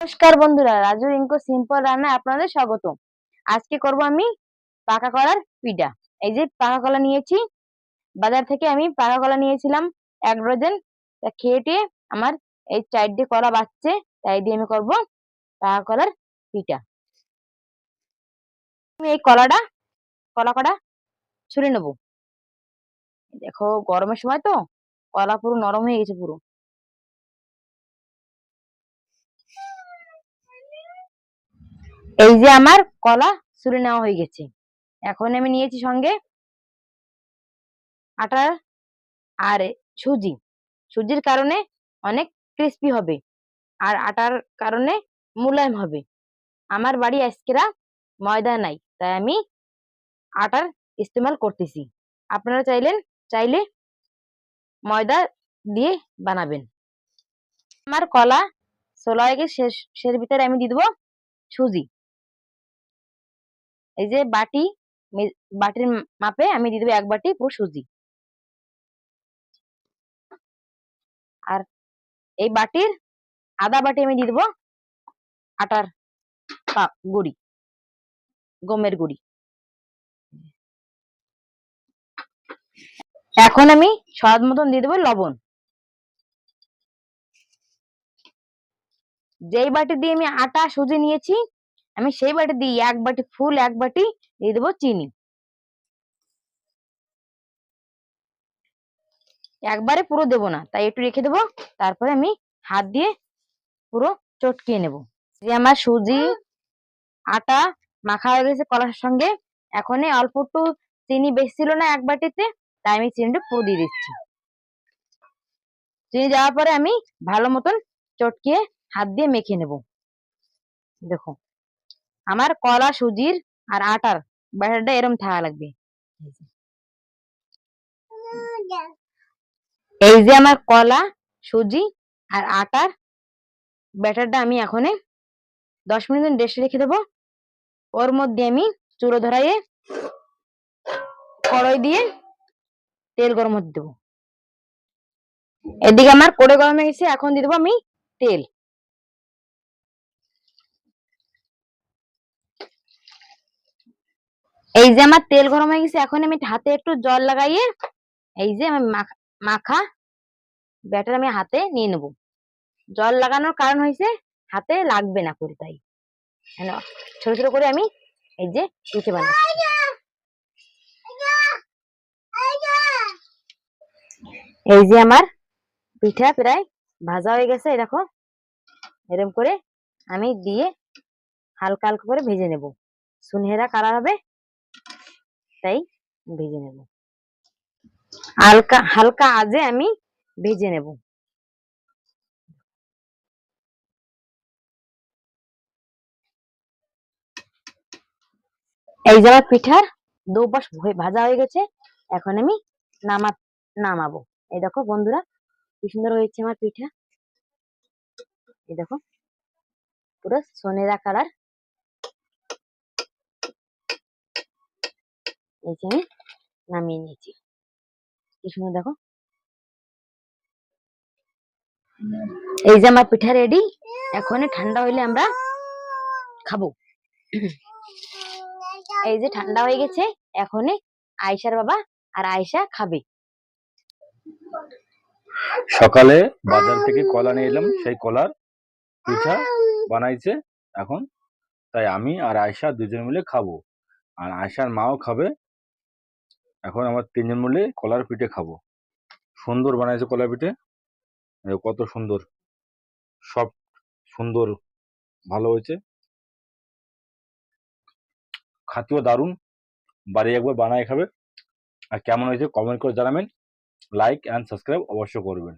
নমস্কার বন্ধুরা, রাজু রিঙ্কু, সিম্পল রান্নায় আপনাদের স্বাগত আজকে করব আমি পাকা কলার পিঠা। এই যে পাকা কলা নিয়েছি, বাজার থেকে আমি পাকা কলা নিয়েছিলাম এক ডজন। তা খেয়ে আমার এই চারটে কলা বাচ্চে তাই দিয়ে আমি করব পাকা কলার পিঠা। আমি এই কলাটা, কলা কটা ছুলে নেব। দেখো, গরমের সময় তো কলা পুরো নরম হয়ে গেছে পুরো। এই যে আমার কলা ছুলে নেওয়া হয়ে গেছে। এখন আমি নিয়েছি সঙ্গে আটা আর সুজি। সুজির কারণে অনেক ক্রিস্পি হবে আর আটার কারণে মুলায়ম হবে। আমার বাড়ি আজকেরা ময়দা নাই, তাই আমি আটার ইস্তেমাল করতেছি। আপনারা চাইলেন, চাইলে ময়দা দিয়ে বানাবেন। আমার কলা হয়ে শেষ শেষ ভিতরে আমি দিয়ে দেবো সুজি। এই যে বাটি বাটির মাপে আমি দিয়ে দেবো এক বাটি পুরো সুজি। আর এই বাটির আধা বাটি আমি দিয়ে দেবো আটার গুঁড়ি, গমের গুড়ি। এখন আমি স্বাদ মতন দিয়ে দেবো লবণ। যেই বাটি দিয়ে আমি আটা, সুজি নিয়েছি আমি সেই বাটি দিয়ে এক বাটি ফুল, এক বাটি দিয়ে দেবো চিনি। একবারে পুরো দেবো না, তাই একটু রেখে দেবো, তারপরে আমি হাত দিয়ে পুরো চটকিয়ে নেব। যে আমার সুজি, আটা মাখা হয়ে গেছে কলার সঙ্গে এখন অল্প একটু চিনি বেশি ছিল না এক বাটিতে, তাই আমি চিনিটা পুরো দিয়ে দিচ্ছি। চিনি দেওয়ার পরে আমি ভালো মতন চটকিয়ে হাত দিয়ে মেখে নেব। দেখো। আমার কলা, সুজির আর আটার ব্যাটারটা এরম থাকা লাগবে। এই যে আমার কলা, সুজি আর আটার ব্যাটারটা আমি এখন দশ মিনিট রেস্টে রেখে দেবো। ওর মধ্যে আমি চুলো ধরাইয়ে কড়াই দিয়ে তেল গরম হতে দেবো। এদিকে আমার কোড়ে গরম হয়ে গেছে, এখন দিয়ে দেবো আমি তেল। এই যে আমার তেল গরম হয়ে গেছে, এখন আমি হাতে একটু জল লাগাইয়ে এই যে আমি মাখা- ব্যাটার আমি হাতে নিয়ে নেব। জল লাগানোর কারণ হয়েছে হাতে লাগবে না করে তাই। ছোট ছোট করে আমি এই যে পিঠে বানাচ্ছি। এই যে আমার পিঠা প্রায় ভাজা হয়ে গেছে দেখো। এরকম করে আমি দিয়ে হালকা হালকা করে ভেজে নেব। সুনহেরা কালার হবে তাই ভেজে নেব। হালকা হালকা আজে আমি ভেজে নেব। এই যে আমার পিঠার ভে- ভাজা হয়ে গেছে, এখন আমি নামা, নামাবো। এই দেখো বন্ধুরা, কি সুন্দর হয়েছে আমার পিঠা। এই দেখো, পুরো সোনেরা কালার। নামিয়ে নিয়েছি। কি সুন্দর দেখো। এই যে আমার পিঠা রেডি এখন ঠান্ডা হইলে আমরা খাব। এই যে ঠান্ডা হয়ে গেছে, এখন আয়সার বাবা আর আয়সা খাবে। সকালে বাজার থেকে কলা নিয়ে এলাম, সেই কলার পিঠা বানাইছে এখন। তাই আমি আর আয়সা দুজন মিলে খাব। আর আয়সার মাও খাবে এখন আমার তিনজন মিলে কলার পিঠে খাব। সুন্দর বানাইছে কলার পিঠে। কত সুন্দর। সব সুন্দর, ভালো হয়েছে। খাতিও দারুণ। বাড়ি একবার বানায় খাবে। আর কেমন হয়েছে কমেন্ট করে জানাবেন। লাইক অ্যান্ড সাবস্ক্রাইব অবশ্যই করবেন।